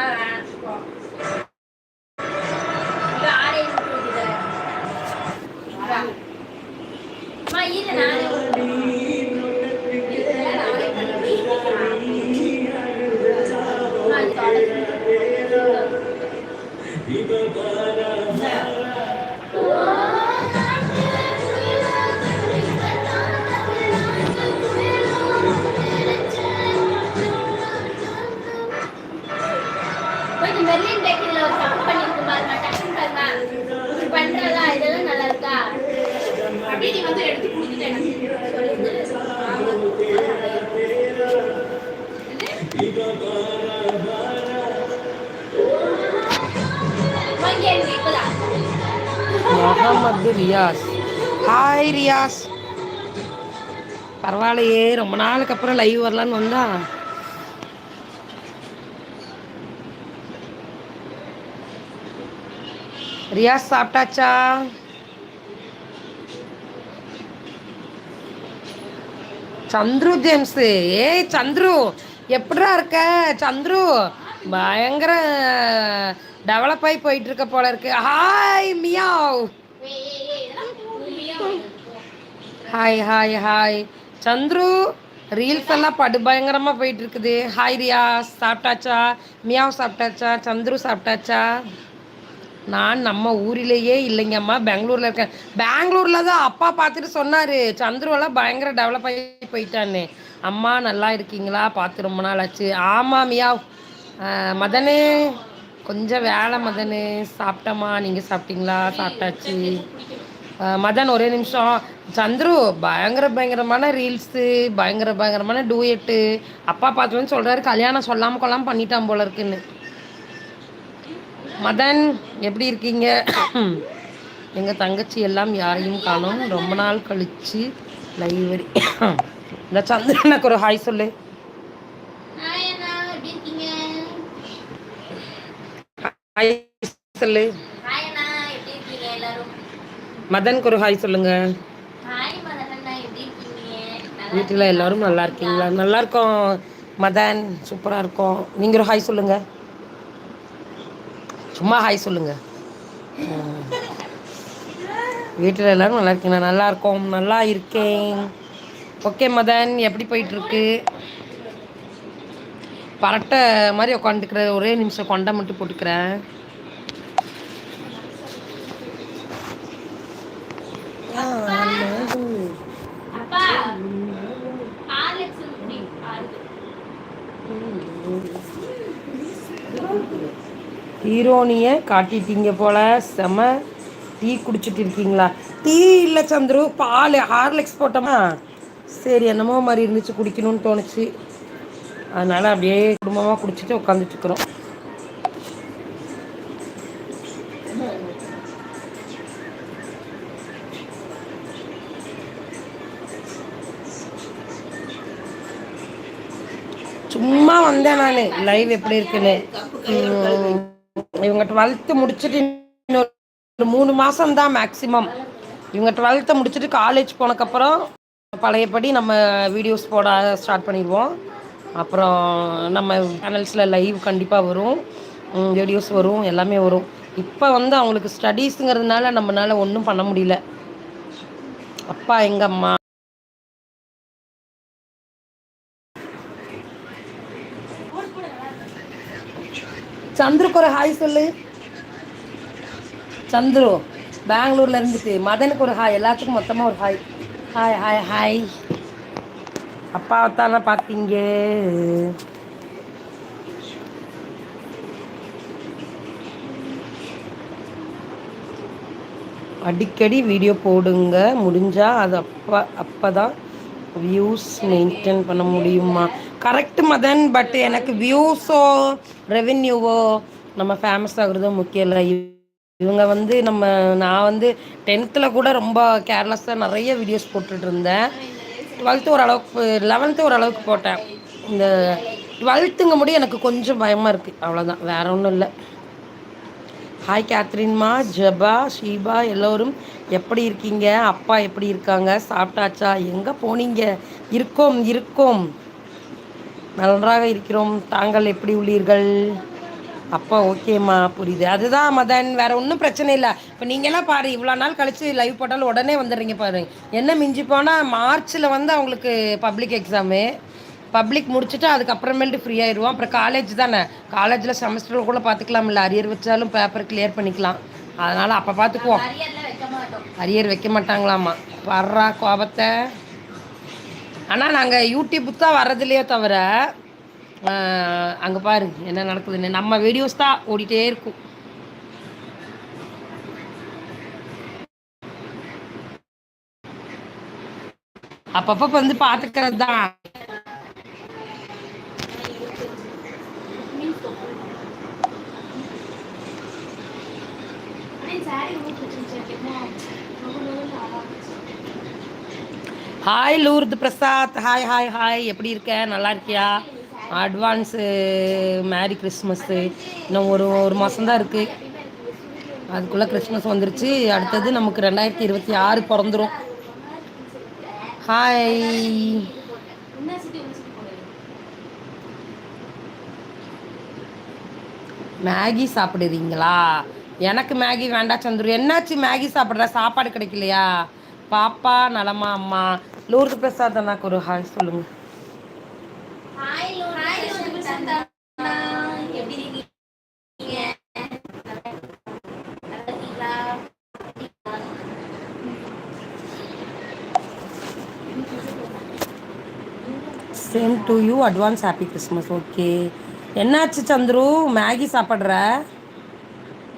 Bye. Mohammed Riyaz. Hi Riyaz. பரவாயில்லையே ரொம்ப நாளுக்கு அப்புறம் லைவ் வரலான்னு வந்தா. ரியாஸ் சாப்பிட்டாச்சா? சந்துரு ஜேம்ஸ். ஏய் சந்துரு. எப்படிடா இருக்க? சந்துரு பயங்கர டெவலப் ஆகி போயிட்டு இருக்க போல இருக்கு. Hi meow. Hi hi hi Chandru reels எல்லாம் படு பயங்கரமாக போயிட்டு இருக்குது ஹாய் ரியா. சாப்பிட்டாச்சா? மியாவ் சாப்பிட்டாச்சா? சந்துரு சாப்பிட்டாச்சா? நான் நம்ம ஊரிலேயே இல்லைங்கம்மா பெங்களூரில் இருக்கேன். பெங்களூரில் தான் அப்பா பார்த்துட்டு சொன்னார். சந்துருவெல்லாம் பயங்கர டெவலப் ஆகி போயிட்டான்னு. அம்மா நல்லா இருக்கீங்களா? பார்த்து ரொம்ப நாள் ஆச்சு. ஆமாம் மியாவ் மதனு கொஞ்சம் வேலை மதனு. சாப்பிட்டம்மா. நீங்கள் சாப்பிட்டீங்களா? சாப்பிட்டாச்சு. மதன் ஒரே நிமிஷம். சந்துரு பயங்கர பயங்கரமான ரீல்ஸு பயங்கர பயங்கரமான டூயட்டு அப்பா பார்த்துன்னு சொல்கிறாரு கல்யாணம் சொல்லாமல் கொள்ளாமல் பண்ணிட்டான் போல இருக்குன்னு. மதன் எப்படி இருக்கீங்க? எங்கள் தங்கச்சி எல்லாம் யாரையும் காணும். ரொம்ப நாள் கழித்து லைவரி இந்த சந்திரனுக்கு ஒரு ஹாய் சொல்லு. ஹாய் சொல்லு. மதனுக்கு ஒரு ஹாய் சொல்லுங்க. வீட்டில் எல்லாரும் நல்லா இருக்கீங்களா? நல்லா இருக்கோம். மதன் சூப்பராக இருக்கோம். நீங்கள் ஒரு ஹாய் சொல்லுங்க. சும்மா ஹாய் சொல்லுங்க. வீட்டில் எல்லாரும் நல்லா இருக்கீங்களா? நல்லா இருக்கோம். நல்லா இருக்கேன். ஓகே மதன். எப்படி போயிட்டு இருக்கு பரட்டை மாதிரி உட்காந்துக்கிற ஒரே நிமிஷம் கொண்டை மட்டும் போட்டுக்கிறேன். ஹீரோனியை காட்டிட்டீங்க போல செம டீ குடிச்சிட்டு இருக்கீங்களா? டீ இல்லை சந்துரு பால் ஹார்லிக்ஸ் போட்டோமா? சரி என்னமோ மாதிரி இருந்துச்சு குடிக்கணும்னு தோணுச்சு. அதனால் அப்படியே குடும்பமாக குடிச்சிட்டு உட்காந்துட்டுருக்குறோம் சும்மா வந்தேன் நான். லைவ் எப்படி இருக்குன்னு. இவங்க டுவெல்த்து முடிச்சுட்டு இன்னொரு மூணு மாதம் தான் மேக்ஸிமம் இவங்க டுவெல்த்தை முடிச்சுட்டு காலேஜ் போனக்கப்புறம் பழையபடி நம்ம வீடியோஸ் போட ஸ்டார்ட் பண்ணிடுவோம். அப்புறம் நம்ம சேனல்ஸில் லைவ் கண்டிப்பாக வரும். வீடியோஸ் வரும் எல்லாமே வரும். இப்போ வந்து அவங்களுக்கு ஸ்டடீஸுங்கிறதுனால நம்மளால ஒன்றும் பண்ண முடியல. அப்பா எங்கள் அம்மா? சந்துருக்கு ஒரு ஹாய் சொல்லு. சந்துரு பெங்களூர்ல இருந்துட்டு மதனுக்கு ஒரு ஹாய் எல்லாத்துக்கும் மொத்தமாக ஒரு ஹாய் ஹாய் ஹாய் ஹாய் அப்பாவை தானே பார்த்தீங்க அடிக்கடி வீடியோ போடுங்க. முடிஞ்சால் அது அப்போ அப்போ தான் வியூஸ் மெயின்டைன் பண்ண முடியுமா? கரெக்ட் மதன் பட் எனக்கு வியூஸோ ரெவென்யூவோ நம்ம ஃபேமஸ் ஆகுறதோ முக்கியம் இல்லை. இவங்க வந்து நம்ம நான் வந்து டென்த்தில் கூட ரொம்ப கேர்லெஸ்ஸாக நிறைய வீடியோஸ் போட்டுட்டு இருந்தேன். டுவெல்த்து ஓரளவுக்கு லெவன்த்து ஓரளவுக்கு போட்டேன். இந்த டுவெல்த்துங்க முடியும் எனக்கு கொஞ்சம் பயமாக இருக்குது அவ்வளோதான் வேற ஒன்றும் இல்லை. ஹாய் கேத்ரின்மா ஜபா ஷீபா எல்லோரும் எப்படி இருக்கீங்க? அப்பா எப்படி இருக்காங்க? சாப்பிட்டாச்சா? எங்கே போனீங்க? இருக்கோம் இருக்கோம். நன்றாக இருக்கிறோம். தாங்கள் எப்படி உள்ளீர்கள்? அப்பா ஓகேம்மா புரியுது. அதுதான் மதன் வேற ஒன்றும் பிரச்சனை இல்லை. இப்போ நீங்களாம் பாரு இவ்வளோ நாள் கழிச்சு லைவ் போட்டாலும் உடனே வந்துடுறீங்க பாருங்க. என்ன மிஞ்சி போனால் மார்ச்சில் வந்து அவங்களுக்கு பப்ளிக் எக்ஸாமு பப்ளிக் முடிச்சுட்டு அதுக்கப்புறமேல்ட்டு ஃப்ரீ ஆயிடுவோம் அப்புறம் காலேஜ் தானே. காலேஜில் செமஸ்டரில் கூட பார்த்துக்கலாம்ல அரியர் வச்சாலும் பேப்பர் கிளியர் பண்ணிக்கலாம். அதனால் அப்போ பார்த்துக்குவோம் அரியர் வைக்க மாட்டாங்களாம்மா வர்றா கோபத்தை. ஆனால் நாங்கள் யூடியூப் தான் வர்றதுலையே தவிர அங்கே பாரு என்ன நடக்குதுன்னு. நம்ம வீடியோஸ் தான் ஓடிட்டே இருக்கும். அப்பப்போ வந்து பார்த்துக்கிறது தான் hi Lourdu Prasad hi hi hi எப்படி இருக்க? நல்லா இருக்கியா? அட்வான்ஸு மேரி கிறிஸ்மஸ்ஸு இன்னும் ஒரு ஒரு மாதந்தான் இருக்குது அதுக்குள்ளே கிறிஸ்மஸ் வந்துருச்சு. அடுத்தது நமக்கு ரெண்டாயிரத்தி இருபத்தி ஆறு பிறந்துரும். ஹாய் மேகி சாப்பிடுறீங்களா? எனக்கு மேகி வேண்டாம் சந்துரு. என்னாச்சு மேகி சாப்பிட்ற? சாப்பாடு கிடைக்கலையா? பாப்பா நலமா அம்மா. லூர்து பிரசாத் அண்ணாக்கு ஒரு ஹாய் சொல்லுங்கள் ஹாய் லூ ஹாய் லூ எப்படி இருக்கீங்க நல்லா இருக்கீங்களா same to you advance happy Christmas okay என்னாச்சு சந்துரு? மேகி சாப்பிட்ற?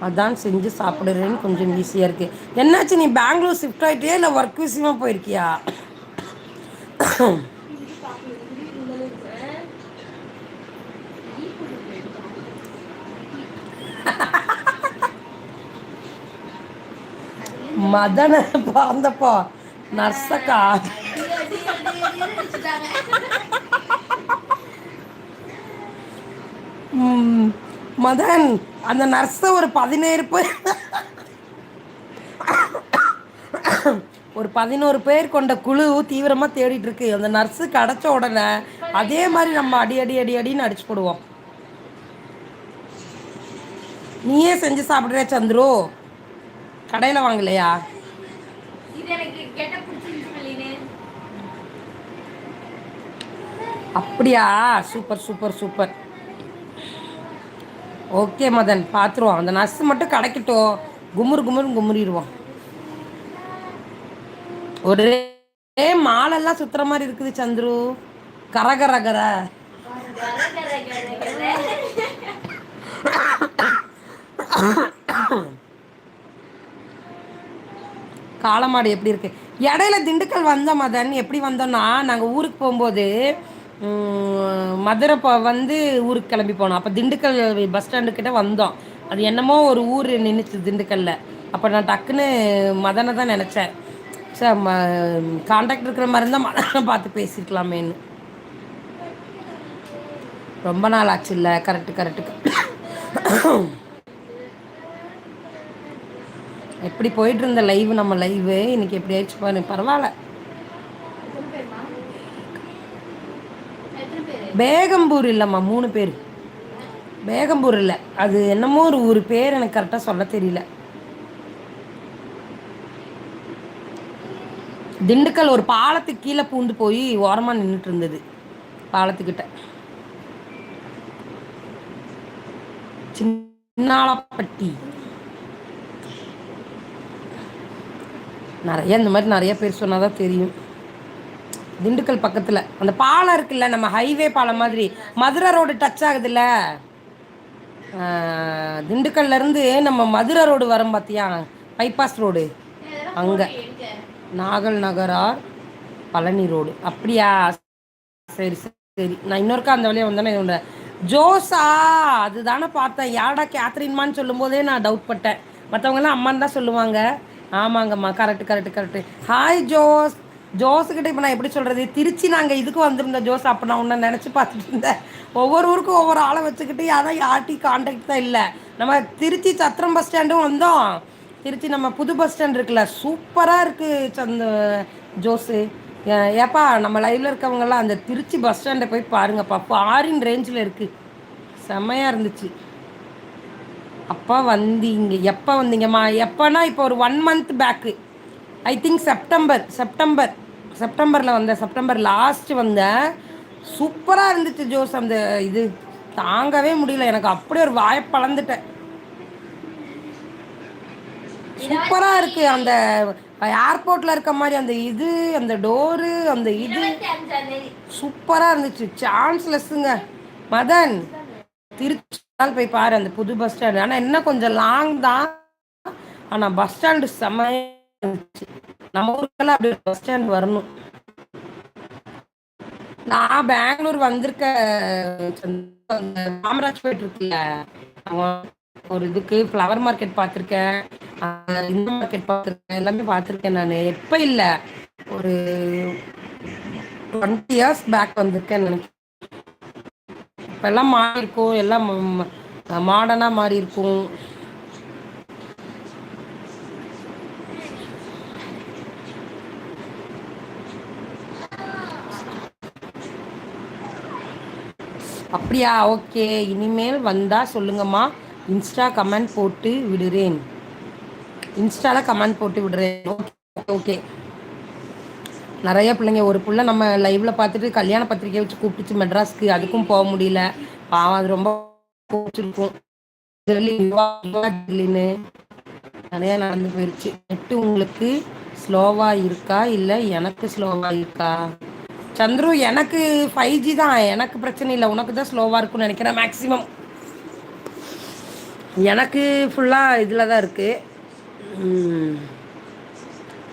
அதான் செஞ்சு சாப்பிடுறேன்னு கொஞ்சம் ஈஸியாக இருக்குது என்னாச்சு? நீ பெங்களூர் ஷிஃப்ட் ஆகிட்டியா இல்லை ஒர்க் விஷயமா போயிருக்கியா? மதன பிறந்தப்போ நர்சக்கா மதன் அந்த நர்ஸை ஒரு பதினேழு பேர் ஒரு பதினோரு பேர் கொண்ட குழு தீவிரமாக தேடிட்டு இருக்கு. அந்த நர்ஸு கிடச்ச உடனே அதே மாதிரி நம்ம அடி அடி அடி அடின்னு அடிச்சு போடுவோம். நீயே செஞ்சு சாப்பிடுறே சந்துரு? கடையில் வாங்கலையா? அப்படியா? Super super super. Okay Madan. பார்த்துருவோம் அந்த நர்ஸ் மட்டும் கிடைக்கட்டும். குமுறு குமுறு குமுறிடுவோம். ஒரே மாலெல்லாம் சுத்துற மாதிரி இருக்குது சந்துரு. கரகர கர. காளமாடு எப்படி இருக்குது இடையில திண்டுக்கல் வந்த மதன். எப்படி வந்தோம்னா நாங்கள் ஊருக்கு போகும்போது மதுரை போ வந்து ஊருக்கு கிளம்பி போனோம். அப்போ திண்டுக்கல் பஸ் ஸ்டாண்டு கிட்ட வந்தோம். அது என்னமோ ஒரு ஊர் நின்றுச்சு திண்டுக்கல்ல. அப்போ நான் டக்குன்னு மதனை தான் நினச்சேன். சார் ம கான்டாக்ட் இருக்கிற மாதிரி இருந்தால் மதனை பார்த்து பேசிக்கலாமேன்னு ரொம்ப நாள் ஆச்சு இல்லை கரெக்டு கரெக்டு எப்படி போயிட்டு இருந்த லைவ் நம்ம லைவு இன்னைக்கு எப்படி ஆயிடுச்சு பாரு பரவாயில்ல. பேகம்பூர் இல்லைம்மா மூணு பேர். பேகம்பூர் இல்லை. அது என்னமோ ஒரு ஒரு பேர் எனக்கு கரெக்டாக சொல்ல தெரியல. திண்டுக்கல் ஒரு பாலத்துக்கு கீழே பூந்து போய் ஓரமாக நின்றுட்டு இருந்தது பாலத்துக்கிட்ட. சின்னாலப்பட்டி நிறைய இந்த மாதிரி நிறைய பேர் சொன்னால் தான் தெரியும். திண்டுக்கல் பக்கத்தில் அந்த பாலம் இருக்குல்ல நம்ம ஹைவே பாலம் மாதிரி மதுரை ரோடு டச் ஆகுதுல்ல? திண்டுக்கல்லேருந்து திண்டுக்கல்ல இருந்து நம்ம மதுரை ரோடு வரோம் பார்த்தியா பைபாஸ் ரோடு அங்கே. நாகல் நகரார் பழனி ரோடு அப்படியா? சரி சரி. நான் இன்னொருக்கா அந்த வழியாக வந்தேன்னா என்னோட ஜோஸா அதுதானே பார்த்தேன். யாடா கேத்ரின்மான்னு சொல்லும்போதே நான் டவுட் பட்டேன். மற்றவங்கலாம் அம்மான்னு தான் சொல்லுவாங்க. ஆமாங்கம்மா correct correct correct hi Jose. ஜோஸுக்கிட்ட இப்போ நான் எப்படி சொல்கிறது திருச்சி நாங்கள் இதுக்கு வந்திருந்தோம் ஜோஸ். அப்போ நான் உன்னை நினச்சி பார்த்துட்டு இருந்தேன். ஒவ்வொரு ஊருக்கும் ஒவ்வொரு ஆளை வச்சுக்கிட்டு அதான் யார்ட்டி கான்டாக்ட் தான் இல்லை. நம்ம திருச்சி சத்திரம் பஸ் ஸ்டாண்டும் வந்தோம். திருச்சி நம்ம புது பஸ் ஸ்டாண்ட் இருக்குல்ல சூப்பராக இருக்குது சந்த ஜோஸு. ஏப்பா நம்ம லைவில் இருக்கவங்கெல்லாம் அந்த திருச்சி பஸ் ஸ்டாண்டை போய் பாருங்கப்பா. ஃபாரின் ரேஞ்சில் இருக்குது செம்மையாக இருந்துச்சு. அப்போ வந்தீங்க எப்போ வந்தீங்கம்மா? எப்போனா இப்போ ஒரு one month back I think September September செப்டம்பரில் வந்தேன் செப்டம்பர் லாஸ்ட்டு வந்தேன் சூப்பராக இருந்துச்சு ஜோஸ் அந்த இது. தாங்கவே முடியல. எனக்கு அப்படியே ஒரு வாயை பழந்துட்டேன். சூப்பராக இருக்குது அந்த ஏர்போர்ட்டில் இருக்க மாதிரி அந்த இது அந்த டோரு அந்த இது. சூப்பராக இருந்துச்சு. சான்ஸ்லெஸ்ஸுங்க மதன் திருச்சி நாள் போய் பாரு அந்த புது பஸ் ஸ்டாண்டு. ஆனால் என்ன கொஞ்சம் லாங் தான். ஆனால் பஸ் ஸ்டாண்டு செம்மையா இருந்துச்சு. நம்ம ஊருக்கெல்லாம் அப்படி பஸ் ஸ்டாண்ட் வரணும். நான் பெங்களூர் வந்திருக்க காமராஜ் போயிட்டு இருக்குல்ல. ஒரு இதுக்கு ஃப்ளவர் மார்க்கெட் பார்த்துருக்கேன். இந்த மார்க்கெட் பார்த்துருக்கேன். எல்லாமே பார்த்துருக்கேன் நான். எப்போ இல்லை ஒரு டுவெண்ட்டி இயர்ஸ் பேக் வந்திருக்கேன் நினைக்கிறேன். இப்போல்லாம் மாறி இருக்கும் எல்லாம் மாடர்னாக மாறி இருக்கும் அப்படியா? ஓகே. இனிமேல் வந்தால் சொல்லுங்கம்மா. இன்ஸ்டா கமெண்ட் போட்டு விடுறேன். இன்ஸ்டாவில் கமெண்ட் போட்டு விடுறேன். Okay okay. நிறைய பிள்ளைங்க ஒரு பிள்ளை நம்ம லைவ்ல பார்த்துட்டு கல்யாண பத்திரிக்கை வச்சு கூப்பிட்டுச்சு மெட்ராஸ்க்கு. அதுக்கும் போக முடியல. பாவம் அது ரொம்ப பிடிச்சிருக்கும். நிறைய நடந்து போயிருச்சு. நெட்டு உங்களுக்கு ஸ்லோவா இருக்கா? இல்லை எனக்கு ஸ்லோவா இருக்கா? சந்துரு எனக்கு ஃபைவ் ஜி தான். எனக்கு பிரச்சனை இல்லை. உனக்கு தான் ஸ்லோவாக இருக்கும்னு நினைக்கிறேன் மேக்ஸிமம் எனக்கு ஃபுல்லாக இதில் தான் இருக்குது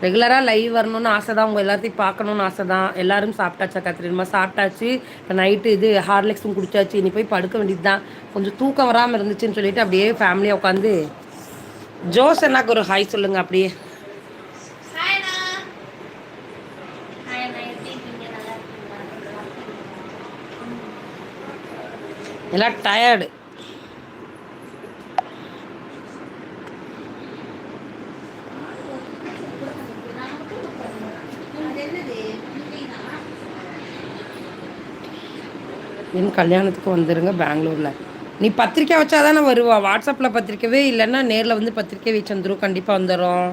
ரெகுலராக லைவ் வரணும்னு ஆசை தான் உங்கள் எல்லாத்தையும் பார்க்கணுன்னு ஆசை தான் எல்லோரும் சாப்பிட்டாச்சா கத்திரிமா சாப்பிட்டாச்சு. இப்போ நைட்டு இது ஹார்லிக்ஸும் குடிச்சாச்சு. இனி போய் படுக்க வேண்டியது தான் கொஞ்சம் தூக்கம் வராமல் இருந்துச்சுன்னு சொல்லிட்டு அப்படியே ஃபேமிலியாக உட்காந்து ஜோஸ் எனக்கு ஒரு ஹாய் சொல்லுங்கள் அப்படியே. எல்லாம் டயர்டு என் கல்யாணத்துக்கு வந்துடுங்க பெங்களூரில். நீ பத்திரிக்கை வச்சா தானே வருவா. வாட்ஸ்அப்பில் பத்திரிக்கைவே இல்லைன்னா நேரில் வந்து பத்திரிக்கை வச்சு வந்துடும் கண்டிப்பாக வந்துடும்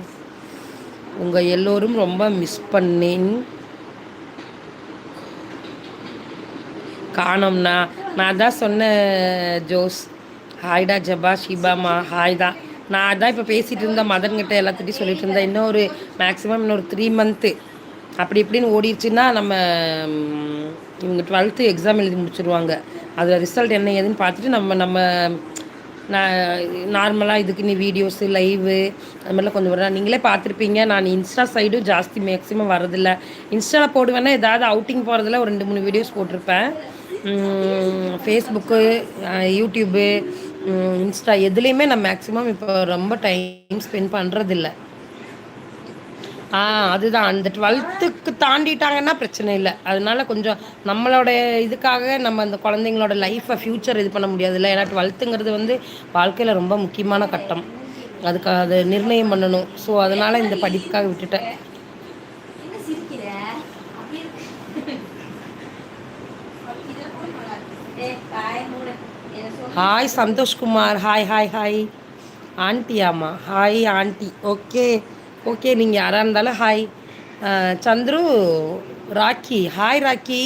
உங்கள் எல்லோரும் ரொம்ப மிஸ் பண்ணேன். காணோம்னா நான் தான் சொன்னேன் ஜோஸ். ஹாய்டா ஜபா ஷிபாமா ஹாய் தான் நான் அதான் இப்போ பேசிகிட்டு இருந்தேன் மதன்கிட்ட எல்லாத்திட்டையும் சொல்லிட்டு இருந்தேன். இன்னும் ஒரு மேக்ஸிமம் இன்னொரு த்ரீ மந்த்து அப்படி இப்படின்னு ஓடிடுச்சுன்னா நம்ம இவங்க டுவெல்த்து எக்ஸாம் எழுதி முடிச்சுருவாங்க. அதில் ரிசல்ட் என்ன ஏதுன்னு பார்த்துட்டு நம்ம நம்ம நான் நார்மலாக இதுக்கு நீ வீடியோஸு லைவு அது மாதிரிலாம் கொஞ்சம் வரேன் நீங்களே பார்த்துருப்பீங்க. நான் இன்ஸ்டா சைடும் ஜாஸ்தி மேக்ஸிமம் வரதில்லை இன்ஸ்டாவில் போடுவேன்னா ஏதாவது அவுட்டிங் போகிறதுல ஒரு ரெண்டு மூணு வீடியோஸ் போட்டிருப்பேன். ஃபேஸ்புக்கு யூடியூபு இன்ஸ்டா எதுலேயுமே நான் மேக்ஸிமம் இப்போ ரொம்ப டைம் ஸ்பெண்ட் பண்ணுறதில்ல ஆ அதுதான். அந்த டுவெல்த்துக்கு தாண்டிட்டாங்கன்னா பிரச்சனை இல்லை. அதனால கொஞ்சம் நம்மளோட இதுக்காக நம்ம அந்த குழந்தைங்களோட லைஃப்பை ஃப்யூச்சர் இது பண்ண முடியாதுல்ல. ஏன்னா டுவெல்த்துங்கிறது வந்து வாழ்க்கையில் ரொம்ப முக்கியமான கட்டம். அதுக்கு அதை நிர்ணயம் பண்ணணும். ஸோ அதனால் இந்த படிப்புக்காக விட்டுட்டேன். Hi Santhoshkumar. Hi hi hi ஆண்டியாம்மா. Hi aunty. Okay okay நீங்கள் யாராக இருந்தாலும் hi Chandru Rocky. Hi Rocky.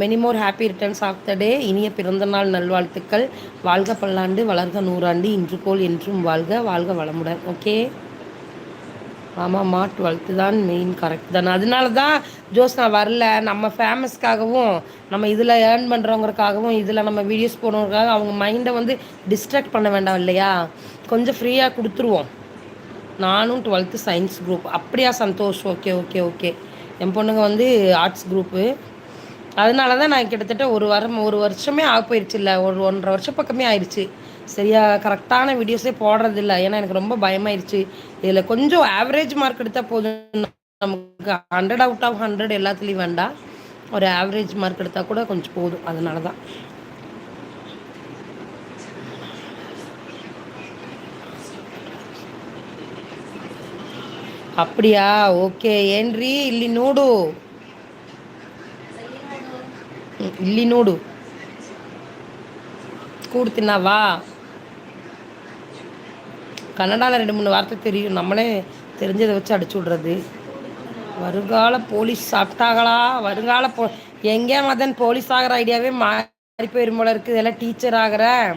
Many more happy returns of the day இனிய பிறந்தநாள் நல்வாழ்த்துக்கள். வாழ்க பல்லாண்டு வளர்க நூறாண்டு இன்று போல் என்றும் வாழ்க வாழ்க வளமுடன். ஓகே ஆமாம்மா டுவெல்த்து தான் மெயின் கரெக்ட் தானே. அதனால தான் ஜோஸ் நான் வரல. நம்ம ஃபேமஸ்க்காகவும் நம்ம இதில் ஏர்ன் பண்ணுறவங்களுக்காகவும் இதில் நம்ம வீடியோஸ் போடுறவங்களுக்காக அவங்க மைண்டை வந்து டிஸ்ட்ராக்ட் பண்ண வேண்டாம் இல்லையா? கொஞ்சம் ஃப்ரீயாக கொடுத்துருவோம். நானும் டுவெல்த்து சயின்ஸ் குரூப். அப்படியா சந்தோஷ்? Okay okay okay. என் பொண்ணுங்க வந்து ஆர்ட்ஸ் குரூப்பு. அதனால தான் நான் கிட்டத்தட்ட ஒரு வாரம் ஒரு வருஷமே ஆக போயிடுச்சு இல்லை ஒரு ஒன்றரை வருஷம் பக்கமே ஆயிடுச்சு சரியா கரெக்டான வீடியோஸே போடுறதில்ல. ஏன்னா எனக்கு ரொம்ப பயமாயிருச்சு. இதில் கொஞ்சம் ஆவரேஜ் மார்க் எடுத்தால் போதும். நமக்கு ஹண்ட்ரட் அவுட் ஆஃப் ஹண்ட்ரட் எல்லாத்துலேயும் வேண்டாம். ஒரு ஆவரேஜ் மார்க் எடுத்தால் கூட கொஞ்சம் போதும். அதனால தான் அப்படியா ಓಕೆ ಏನ್ರಿ ಇಲ್ಲಿ ನೋಡು ಹ್ಮ್, ಇಲ್ಲಿ ನೋಡು ಕೂಡ್ತೀನವಾ கன்னடாவில் ரெண்டு மூணு வார்த்தை தெரியும் நம்மளே தெரிஞ்சதை வச்சு அடிச்சு விட்றது வருங்கால போலீஸ் சாப்பிட்டாங்களா வருங்கால போ எங்கே மதன் போலீஸ் ஆகிற ஐடியாவே மாறி போயிரும் போல இருக்குது இதெல்லாம் டீச்சர் ஆகிற ஆஹ்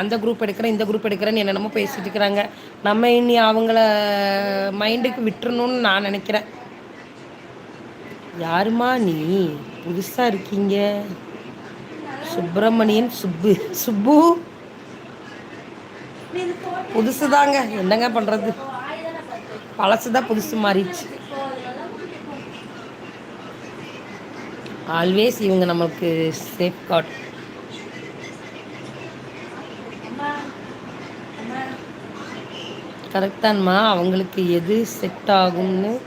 அந்த குரூப் எடுக்கிறேன் இந்த குரூப் எடுக்கிறேன்னு என்னென்னமோ பேசிகிட்டு இருக்கிறாங்க. நம்ம இனி அவங்கள மைண்டுக்கு விட்டுறணும்னு நான் நினைக்கிறேன். யாருமா நீ? புதுசாக இருக்கீங்க. சுப்பிரமணியன் சுப்பு சுப்பு. புதுசு தாங்க என்னங்க பண்ணுறது பழசு தான் புதுசு மாறிடுச்சு. ஆல்வேஸ் இவங்க நமக்கு சேஃப் கரெக்ட் தான்மா அவங்களுக்கு எது செட் ஆகும்னு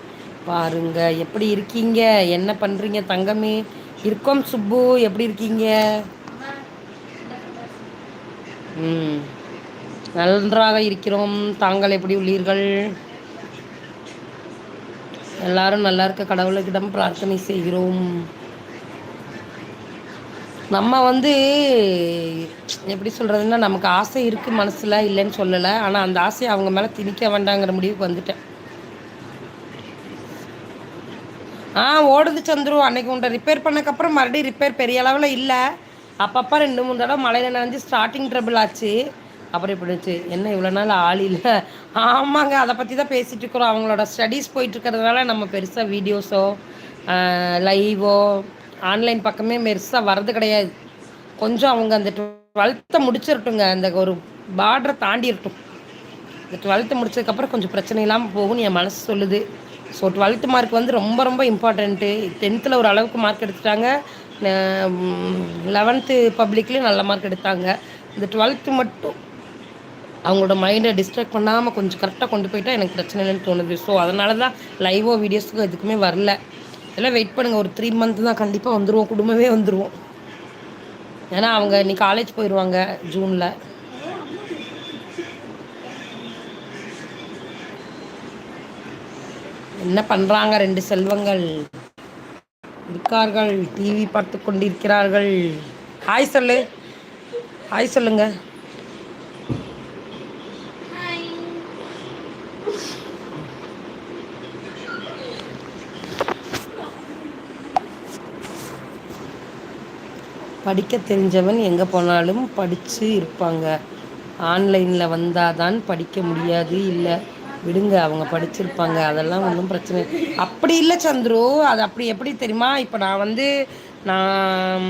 பாருங்க. எப்படி இருக்கீங்க? என்ன பண்ணுறீங்க தங்கமே? இருக்கோம் சுப்பு. எப்படி இருக்கீங்க? ம். நன்றாக இருக்கிறோம். தாங்கள் எப்படி உள்ளீர்கள்? எல்லாரும் நல்லா இருக்க கடவுளுக்கிடம் பிரார்த்தனை செய்கிறோம். நம்ம வந்து எப்படி சொல்கிறதுன்னா நமக்கு ஆசை இருக்குது மனசில் இல்லைன்னு சொல்லலை. ஆனால் அந்த ஆசையை அவங்க மேலே திணிக்க வேண்டாங்கிற முடிவுக்கு வந்துட்டேன். ஆ ஓடுது சந்துரு. அன்னைக்கு உன்ட்ட ரிப்பேர் பண்ணக்கப்புறம் மறுபடியும் ரிப்பேர் பெரிய அளவில் இல்லை. அப்பப்போ ரெண்டு மூணு தடவை மழையில் நனைஞ்சு ஸ்டார்டிங் ட்ரபிள் ஆச்சு. அப்புறம் இப்படி இருந்துச்சு என்ன இவ்வளோ நாள் ஆள் இல்லை? ஆமாங்க அதை பற்றி தான் பேசிகிட்டு இருக்கிறோம். அவங்களோட ஸ்டடீஸ் போயிட்டு இருக்கிறதுனால நம்ம பெருசாக வீடியோஸோ லைவோ ஆன்லைன் பக்கமே பெருசாக வர்றது கிடையாது. கொஞ்சம் அவங்க அந்த டுவெல்த்தை முடிச்சிருட்டுங்க. அந்த ஒரு பார்டரை தாண்டிடட்டும் இந்த டுவெல்த்து முடிச்சதுக்கப்புறம் கொஞ்சம் பிரச்சனை இல்லாமல் போகும்னு என் மனசு சொல்லுது. ஸோ டுவெல்த்து மார்க் வந்து ரொம்ப ரொம்ப இம்பார்ட்டண்ட்டு டென்த்தில் ஒரு அளவுக்கு மார்க் எடுத்துட்டாங்க. லெவன்த்து பப்ளிக்லேயும் நல்ல மார்க் எடுத்தாங்க. இந்த டுவெல்த்து மட்டும் அவங்களோட மைண்டை டிஸ்ட்ராக்ட் பண்ணாமல் கொஞ்சம் கரெக்டாக கொண்டு போயிட்டால் எனக்கு பிரச்சனை இல்லைன்னு தோணுது. ஸோ அதனால தான் லைவோ வீடியோஸுக்கும் எதுக்குமே வரல. எல்லாம் வெயிட் பண்ணுங்கள் ஒரு த்ரீ மந்த் தான் கண்டிப்பாக வந்துடுவோம் குடும்பமே வந்துடுவோம் ஏன்னா அவங்க இன்னைக்கு காலேஜ் போயிடுவாங்க ஜூனில். என்ன பண்ணுறாங்க ரெண்டு செல்வங்கள்? இருக்கார்கள். டிவி பார்த்து கொண்டிருக்கிறார்கள். ஹாய் சொல்லு. ஹாய் சொல்லுங்கள் படிக்க தெரிஞ்சவன் எங்கே போனாலும் படித்து இருப்பாங்க. ஆன்லைனில் வந்தால் தான் படிக்க முடியாது இல்லை விடுங்க அவங்க படிச்சிருப்பாங்க அதெல்லாம் ஒன்றும் பிரச்சனை இல்லை. அப்படி இல்லை சந்துரு அது அப்படி எப்படி தெரியுமா? இப்போ நான் வந்து நான்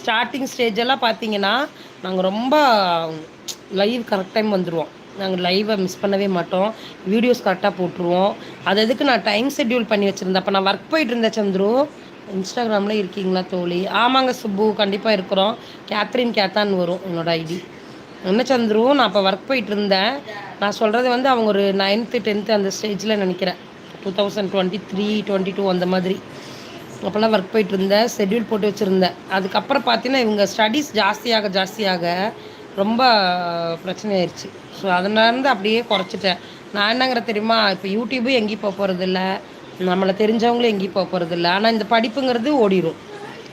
ஸ்டார்டிங் ஸ்டேஜ் எல்லாம் பார்த்தீங்கன்னா நாங்கள் ரொம்ப லைவ் கரெக்ட் டைம் வந்துடுவோம் நாங்கள் லைவை மிஸ் பண்ணவே மாட்டோம். வீடியோஸ் கரெக்டாக போட்டுருவோம். அது எதுக்கு நான் டைம் ஷெட்யூல் பண்ணி வச்சுருந்தேன்? அப்போ நான் ஒர்க் போயிட்டு இருந்தேன் சந்துரு. இன்ஸ்டாகிராமில் இருக்கீங்களா தோழி? ஆமாங்க சுப்பு கண்டிப்பாக இருக்கிறோம். கேத்ரின் கேத்தான் வரும் என்னோட ஐடி. என்ன சந்துரு நான் அப்போ ஒர்க் போயிட்டு இருந்தேன். நான் சொல்கிறது வந்து அவங்க ஒரு நைன்த்து டென்த்து அந்த ஸ்டேஜில் நினைக்கிறேன். Two thousand twenty three twenty two அந்த மாதிரி. அப்போல்லாம் ஒர்க் போயிட்டு இருந்தேன். ஷெட்யூல் போட்டு வச்சுருந்தேன். அதுக்கப்புறம் பார்த்தீங்கன்னா இவங்க ஸ்டடீஸ் ஜாஸ்தியாக ஜாஸ்தியாக ரொம்ப பிரச்சனை ஆயிடுச்சு ஸோ அதனாலேருந்து அப்படியே குறைச்சிட்டேன். நான் என்னங்கிற தெரியுமா? இப்போ யூடியூபும் எங்கேயும் போக போகிறதில்ல நம்மளை தெரிஞ்சவங்களும் எங்கேயும் போக போகிறதில்ல ஆனால் இந்த படிப்புங்கிறது ஓடிடும்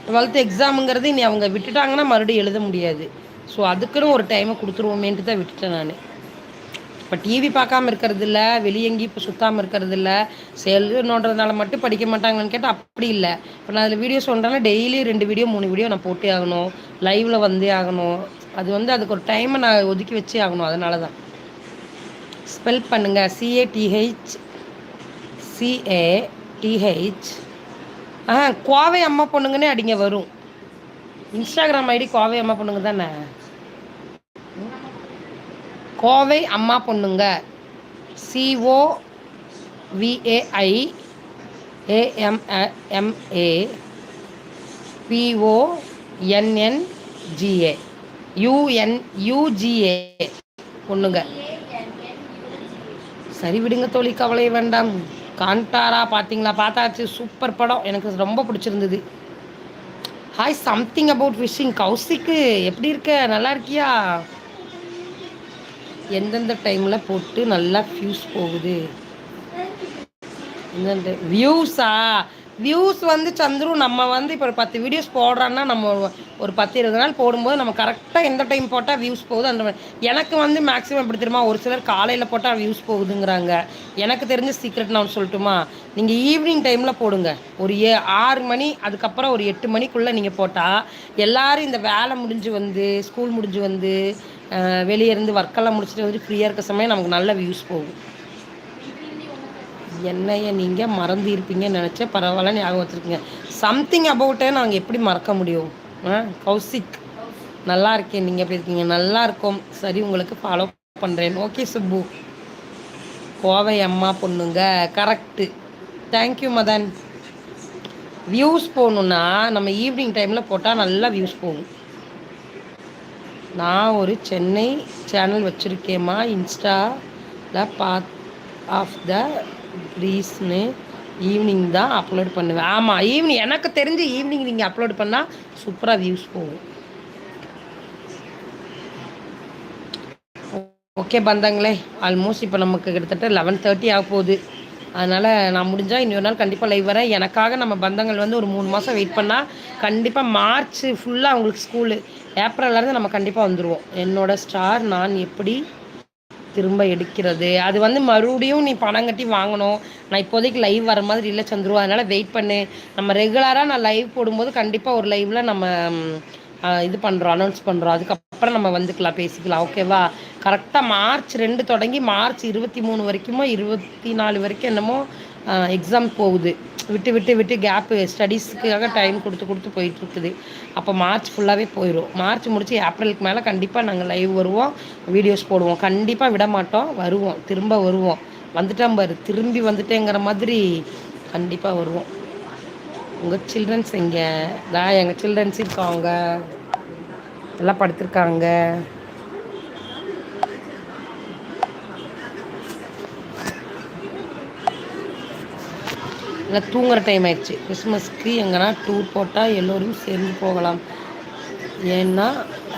டுவெல்த்து எக்ஸாமுங்கிறது இனி அவங்க விட்டுட்டாங்கன்னா மறுபடியும் எழுத முடியாது. ஸோ அதுக்குன்னு ஒரு டைமை கொடுத்துருவோமேன்ட்டு தான் விட்டுட்டேன் நான். இப்போ டிவி பார்க்காம இருக்கிறது இல்லை வெளியே எங்கேயும் இப்போ சுத்தாமல் இருக்கிறது இல்லை செல்லு மட்டும் படிக்க மாட்டாங்கன்னு கேட்டால் அப்படி இல்லை. இப்போ நான் அதில் வீடியோ சொல்கிறேன்னா டெய்லி ரெண்டு வீடியோ மூணு வீடியோ நான் போட்டே ஆகணும். லைவில் வந்தே ஆகணும். அது வந்து அதுக்கு ஒரு டைமை நான் ஒதுக்கி வச்சே ஆகணும். அதனால தான் ஸ்பெல் பண்ணுங்கள் சிஏடிஹெச் சிஏடிஹெச் ஆ கோவை அம்மா பொண்ணுங்கன்னே அடிங்க வரும். இன்ஸ்டாகிராம் ஐடி கோவை அம்மா பொண்ணுங்க தானே? கோவை அம்மா பொண்ணுங்க. C O V A I A M M A P O N N G A U N U G A பொண்ணுங்க. சரி விடுங்க தோழி கவலை வேண்டாம். காண்டாரா பார்த்தீங்களா? பார்த்தாச்சு. சூப்பர் படம். எனக்கு ரொம்ப பிடிச்சிருந்தது. Hi something about wishing Kaushik எப்படி இருக்க? நல்லா இருக்கியா? எந்தெந்த டைமில் போட்டு நல்லா ஃபியூஸ் போகுது? எந்தெந்த வியூஸா வியூஸ் வந்து சந்துரு நம்ம வந்து இப்போ ஒரு பத்து வீடியோஸ் போடுறோன்னா நம்ம ஒரு- பத்து இருபது நாள் போடும்போது நம்ம கரெக்டாக எந்த டைம் போட்டால் வியூஸ் போகுது? அந்த எனக்கு வந்து மேக்ஸிமம் எப்படி தெரியுமா? ஒரு சிலர் காலையில் போட்டால் வியூஸ் போகுதுங்கிறாங்க. எனக்கு தெரிஞ்ச சீக்ரெட் நான் சொல்லட்டுமா? நீங்கள் ஈவினிங் டைமில் போடுங்க. ஒரு ஏ ஆறு மணி அதுக்கப்புறம் ஒரு எட்டு மணிக்குள்ளே நீங்கள் போட்டால் எல்லோரும் இந்த வேலை முடிஞ்சு வந்து ஸ்கூல் முடிஞ்சு வந்து வெளியே இருந்து ஒர்க்கெல்லாம் முடிச்சுட்டு வந்து ஃப்ரீயாக இருக்க சமயம் நமக்கு நல்ல வியூஸ் போகும். என்னைய நீங்கள் மறந்து இருப்பீங்கன்னு நினச்சா பரவாயில்ல ஞாபகம் வச்சுருக்கீங்க. சம்திங் அபவுட்டை நாங்கள் எப்படி மறக்க முடியும்? ஆ கௌசிக் நல்லா இருக்கேன். நீங்கள் எப்படி இருக்கீங்க? நல்லா இருக்கோம். சரி உங்களுக்கு ஃபாலோ பண்ணுறேன் ஓகே சுப்பு. கோவை அம்மா பொண்ணுங்க. Correct thank you Madan. வியூஸ் போகணுன்னா நம்ம ஈவினிங் டைமில் போட்டால் நல்லா வியூஸ் போகும். நான் ஒரு சென்னை சேனல் வச்சுருக்கேம்மா. இன்ஸ்டாவில் பாத் ஆஃப் த ப்ரீஸ்னு ஈவினிங் தான் அப்லோட் பண்ணுவேன். ஆமாம் ஈவினிங் எனக்கு தெரிஞ்சு ஈவினிங் நீங்கள் அப்லோட் பண்ணால் சூப்பராக வியூஸ் போகும். ஓகே பந்தங்களே. ஆல்மோஸ்ட் இப்போ நமக்கு கிட்டத்தட்ட லெவன் தேர்ட்டி ஆக போகுது. அதனால் நான் முடிஞ்சால் இன்னொரு நாள் கண்டிப்பாக லைவ் வரேன். எனக்காக நம்ம பந்தங்கள் வந்து ஒரு மூணு மாதம் வெயிட் பண்ணால் கண்டிப்பாக மார்ச் ஃபுல்லாக அவங்களுக்கு ஸ்கூலு ஏப்ரல்லேருந்து நம்ம கண்டிப்பாக வந்துடுவோம் என்னோடய ஸ்டார் நான் எப்படி திரும்ப எடுக்கிறது. அது வந்து மறுபடியும் நீ பணம் கட்டி வாங்கணும். நான் இப்போதைக்கு லைவ் வர மாதிரி இல்லை சந்துரு. அதனால் வெயிட் பண்ணு. நம்ம ரெகுலராக நான் லைவ் போடும்போது கண்டிப்பாக ஒரு லைவில் நம்ம இது பண்ணுறோம் அனௌன்ஸ் பண்ணுறோம் அதுக்கப்புறம் நம்ம வந்துக்கலாம் பேசிக்கலாம். ஓகேவா கரெக்டாக மார்ச் ரெண்டு தொடங்கி மார்ச் இருபத்தி மூணு வரைக்குமோ இருபத்தி நாலு வரைக்கும் என்னமோ எக்ஸாம் போகுது. விட்டு விட்டு விட்டு கேப்பு ஸ்டடீஸுக்காக டைம் கொடுத்து கொடுத்து போயிட்டுருக்குது. அப்போ மார்ச் ஃபுல்லாகவே போயிடும் மார்ச் முடித்து ஏப்ரலுக்கு மேலே கண்டிப்பாக நாங்கள் லைவ் வருவோம் வீடியோஸ் போடுவோம். கண்டிப்பாக விட மாட்டோம் வருவோம் திரும்ப வருவோம். வந்துட்டோம் பாரு திரும்பி வந்துட்டேங்கிற மாதிரி கண்டிப்பாக வருவோம். உங்கள் சில்ட்ரன்ஸ் எங்கே? தான் எங்கள் சில்ட்ரன்ஸ் இருக்காங்க எல்லாம் படுத்திருக்காங்க. இல்லை தூங்குற டைம் ஆயிடுச்சு. கிறிஸ்மஸ்க்கு எங்கன்னா டூர் போட்டால் எல்லோரும் சேர்ந்து போகலாம். ஏன்னா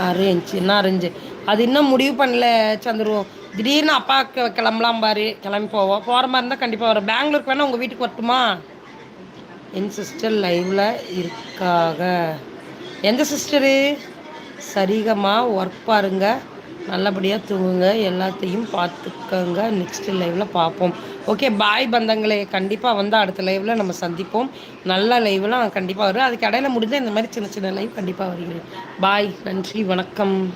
அரேஞ்ச் என்ன அரேஞ்சு அது இன்னும் முடிவு பண்ணல சந்துருவோம் திடீர்னு அப்பா கிளம்பலாம் பாரு. கிளம்பி போவோம். போகிற மாதிரி இருந்தால் கண்டிப்பாக வரும். பெங்களூருக்கு வேணால் உங்கள் வீட்டுக்கு வரட்டுமா? என் சிஸ்டர் லைவில் இருக்காக. எந்த சிஸ்டரு சரிகமாக ஒர்க் பாருங்க. நல்லபடியாக தூங்குங்க. எல்லாத்தையும் பார்த்துக்கங்க. நெக்ஸ்ட் லைவில் பார்ப்போம். ஓகே பாய் பந்தங்களே. கண்டிப்பாக வந்து அடுத்த லைவில் நம்ம சந்திப்போம். நல்ல லைவ்லாம் கண்டிப்பாக வரும். அதுக்கு இடையில முடிஞ்சால் இந்த மாதிரி சின்ன சின்ன லைவ் கண்டிப்பாக வருகிறேன். பாய் நன்றி. வணக்கம்.